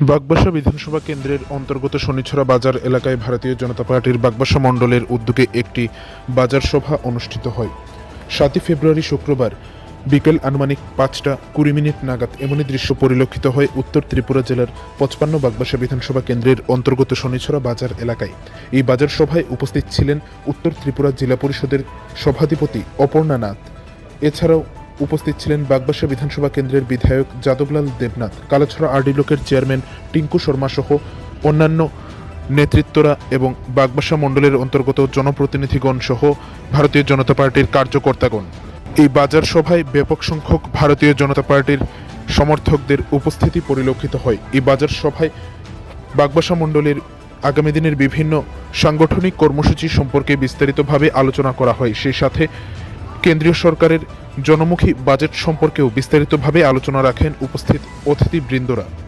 বাগবাসা বিধানসভা কেন্দ্রের অন্তর্গত শনিছড়া বাজার এলাকায় ভারতীয় জনতা পার্টির বাগবাসা মণ্ডলের উদ্যোগে একটি বাজার সভা অনুষ্ঠিত হয়। সাতই ফেব্রুয়ারি শুক্রবার বিকেল আনুমানিক পাঁচটা কুড়ি মিনিট নাগাদ এমনই দৃশ্য পরিলক্ষিত হয় উত্তর ত্রিপুরা জেলার পঁচপান্ন বাগবাসা বিধানসভা কেন্দ্রের অন্তর্গত শনিছড়া বাজার এলাকায়। এই বাজার সভায় উপস্থিত ছিলেন উত্তর ত্রিপুরা জেলা পরিষদের সভাধিপতি অপর্ণা নাথ। এছাড়াও উপস্থিত ছিলেন বাগবাসা বিধানসভা কেন্দ্রের বিধায়ক যাদবলাল দেবনাথ, কালাছড়া আরডি ব্লকের চেয়ারম্যান টিঙ্কু শর্মা সহ অন্যান্য নেতৃত্বরা এবং বাগবাসা মণ্ডলের অন্তর্গত জনপ্রতিনিধিগণ সহ ভারতীয় জনতা পার্টির কার্যকর্তাগণ। এই বাজার সভায় ব্যাপক সংখ্যক ভারতীয় জনতা পার্টির সমর্থকদের উপস্থিতি পরিলক্ষিত হয়। এই বাজার সভায় বাগবাসা মণ্ডলের আগামী দিনের বিভিন্ন সাংগঠনিক কর্মসূচি সম্পর্কে বিস্তারিতভাবে আলোচনা করা হয়। সেই সাথে কেন্দ্রীয় সরকারের জনমুখী বাজেট সম্পর্কেও বিস্তারিতভাবে আলোচনা রাখেন উপস্থিত অতিথিবৃন্দরা।